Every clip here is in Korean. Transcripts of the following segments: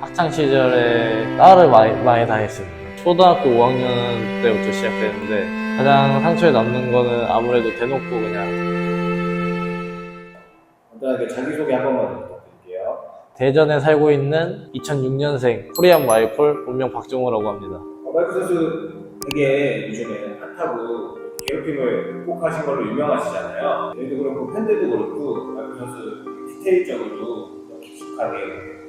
학창 시절에 딸을 많이, 많이 다녔습니다. 초등학교 5학년 때부터 시작됐는데 가장 상처에 남는 거는 아무래도 대놓고 그냥 간단하게 자기소개 한 번만 부탁드릴게요. 대전에 살고 있는 2006년생 코리안 마이폴 본명 박종호라고 합니다. 어, 마이크 선수 되게 요즘에 핫하고 괴롭힘을 극복하신 걸로 유명하시잖아요. 저희도 그렇고 팬들도 그렇고 마이크 선수 디테일적으로 깊숙하게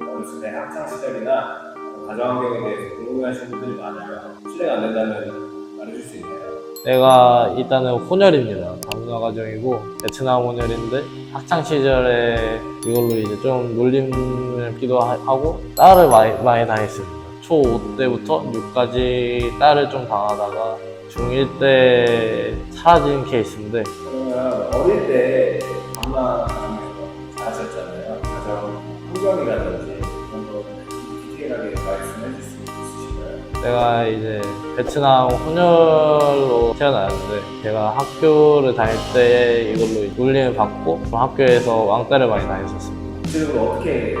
어렸을 때 학창 시절이나 가정 환경에 대해서 궁금해하시는 분들이 많아요. 실례가 안 된다면 말해줄 수 있나요? 내가 일단은 혼혈입니다. 다문화 가정이고 베트남 혼혈인데 학창 시절에 이걸로 이제 좀 놀림을 기도 하- 하고 딸을 많이, 많이 다녔습니다. 초5 때부터 6까지 딸을 좀 당하다가 중1 때 사라진 케이스인데 그러면 어릴 때 엄마 가정 환경이라든지 그런 거 디테일하게 말씀해 줄수 있으신가요? 내가 이제 베트남 혼혈로 태어났는데 제가 학교를 다닐 때 이걸로 놀림을 받고 학교에서 왕따를 많이 다녔었습니다. 구체적으로 어떻게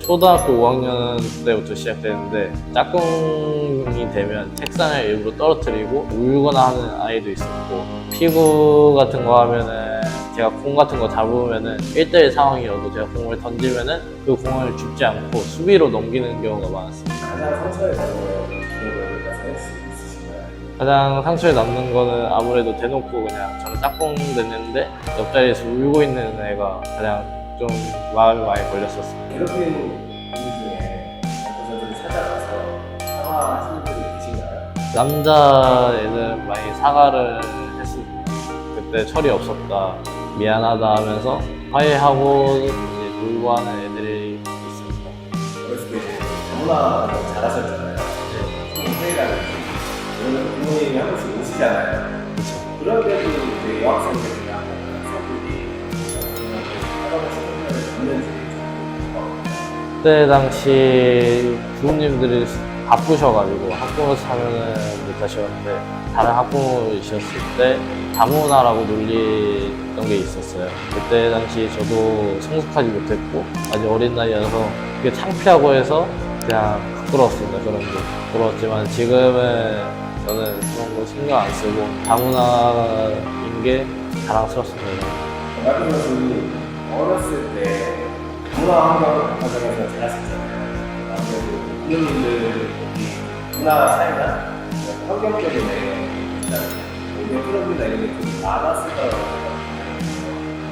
초등학교 5학년 때부터 시작되는데 짝꿍이 되면 책상을 일부러 떨어뜨리고 울거나 하는 아이도 있었고 피구 같은 거 하면은 제가 공 같은 거 잡으면은 1대1 상황이어도 제가 공을 던지면은 그 공을 줍지 않고 수비로 넘기는 경우가 많았습니다. 가장 상처에 가는 기억을 수 있으신가요? 가장 상처에 남는 거는 아무래도 대놓고 그냥 저는 짝꿍 됐는데 옆자리에서 울고 있는 애가 가장 좀 마음이 많이 걸렸었습니다. 괴롭힌 분들 중에 선수들이 찾아가서 사과하시는 분이 계신가요? 남자애는 많이 사과를 했습니다. 그때 철이 없었다, 미안하다 하면서 화해하고 이제 놀고 하는 애들이 있습니다. 어렸을 때 이제 너무나 잘하셨잖아요. 동생이라든지 오늘 부모님이 한 번씩 오시잖아요. 그런데도 이제 여학생들이나 학생들이 듣는지 그때 당시 부모님들이 바쁘셔가지고 학부모 사면은 못 하셨는데 다른 학부모이셨을 때 다문화라고 놀리던 게 있었어요. 그때 당시 저도 성숙하지 못했고 아직 어린 나이여서 그게 창피하고 해서 그냥 부끄러웠습니다. 그런 게 부끄러웠지만 지금은 저는 그런 거 신경 안 쓰고 다문화인 게 자랑스럽습니다. 어렸을 때 문화 환경 과정에서 자랐었잖아요. 아무래도 부모님들 문화 차이나 환경 때문에 일단 몸의 트러블이나 이런 게좀 많았을 거라고.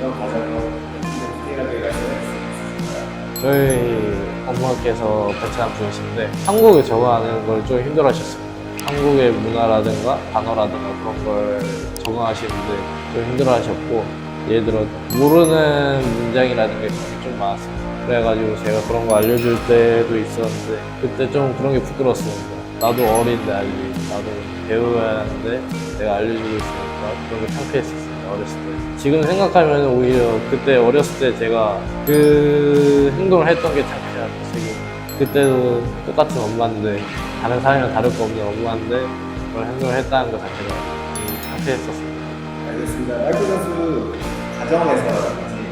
그런 과정을 좀 디테일하게 주실 수 있을까요? 저희 엄마께서 베트남 분이신데 한국에 적응하는 걸 좀 힘들어 하셨습니다. 한국의 문화라든가 단어라든가 그런 걸 적응하시는데 좀 힘들어 하셨고 예를 들어 모르는 문장이라든가 그런 게좀 많았습니다. 그래가지고 제가 그런 거 알려줄 때도 있었는데 그때 좀 그런 게 부끄러웠습니다. 나도 어린데 아직 나도 배워야 하는데 내가 알려주고 있으니까 그런 게 창피했었습니다. 어렸을 때. 지금 생각하면 오히려 그때 어렸을 때 제가 그 행동을 했던 게 창피하고 지금 그때도 똑같은 엄마인데 다른 사람이랑 다를 거 없는 엄마인데 그런 행동을 했다는 것 자체가 좀 창피했었습니다. 알겠습니다. 마이클 선수 가정에서라든지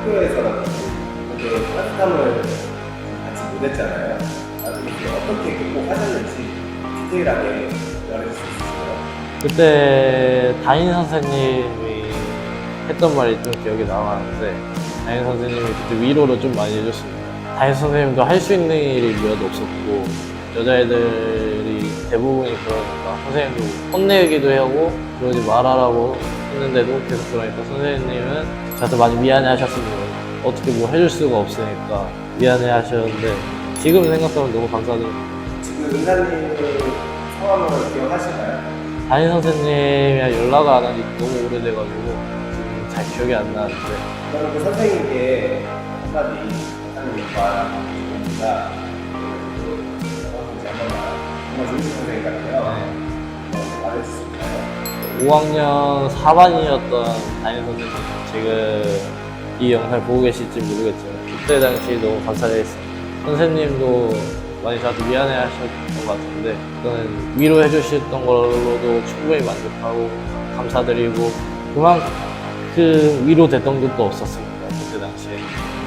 학교에서라든지 그렇게 따뜻함을 받지 못했잖아요. 이제 어떻게 극복하셨는지 디테일하게 말해줄 수 있으실까요? 그때 담임 선생님이 했던 말이 좀 기억이 남았는데 담임 선생님이 그때 위로를 좀 많이 해줬습니다. 담임 선생님도 할 수 있는 일이 몇 없었고 여자애들이 대부분이 그러니까 선생님도 혼내기도 하고 그러지 말아라고 했는데도 계속 그러니까 선생님은 저한테 많이 미안해 하셨습니다. 어떻게 뭐 해줄 수가 없으니까 미안해 하셨는데 지금 생각하면 너무 감사드립니다. 지금 은사님을 성함을 기억하시나요? 담임 선생님이랑 연락을 안 한지 너무 오래돼가지고 지금 잘 기억이 안 나는데 그러면 그 선생님께 한마디 하는. 정말 선생님 같아요. 어, 있나요? 5학년 4반이었던 담임 선생님 지금 이 영상을 보고 계실지 모르겠지만 그때 당시 너무 감사했습니다. 선생님도 많이 저한테 미안해 하셨던 것 같은데 그거는 위로해 주셨던 걸로도 충분히 만족하고 감사드리고 그만큼 위로됐던 것도 없었습니다. 그때 당시에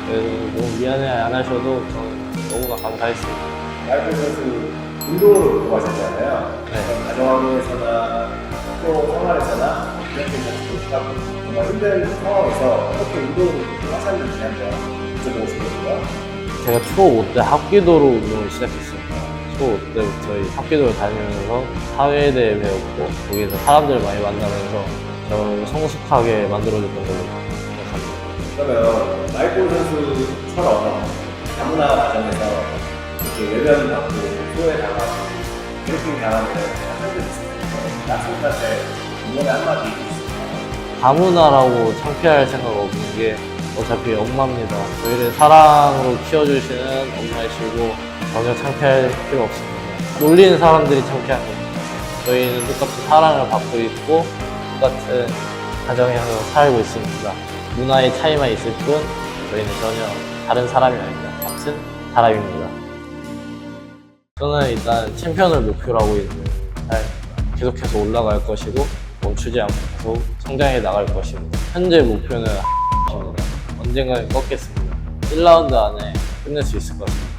그래서 너무 미안해 안 하셔도 저는 너무 감사했습니다. 마이클 선수 운동으로 공부하셨잖아요. 네. 그럼 가정에서나 학교 생활에서나 이렇게 같이 하고 정말 힘든 상황에서 어떻게 운동을 하셨는지 한번 여쭤보고 싶거든요. 제가 초5 때 합기도로 운동을 시작했어요. 초5 때부터 이 합기도를 다니면서 사회에 대해 배웠고 거기에서 사람들 많이 만나면서 저를 성숙하게 만들어줬던 걸로 생각합니다. 그러면 마이클 선수처럼 다문화 가정에서 이렇게 외면 받고 소외 당하고 괴롭힘 당하는 학생들이. 학생들한테 응원의 한마디 있을까요? 다문화라고 창피할 생각 없는 게 어차피 엄마입니다. 저희를 사랑으로 키워주시는 엄마이시고 전혀 창피할 필요 없습니다. 놀리는 사람들이 창피한 겁니다. 저희는 똑같이 사랑을 받고 있고 똑같은 가정에서 살고 있습니다. 문화의 차이만 있을 뿐 저희는 전혀 다른 사람이 아닙니다. 같은 사람입니다. 저는 일단 챔피언을 목표로 하고 있는 사람입니다. 계속해서 올라갈 것이고 멈추지 않고 계속 성장해 나갈 것입니다. 현재 목표는. 언젠가는 꺾겠습니다. 1라운드 안에 끝낼 수 있을 것 같습니다.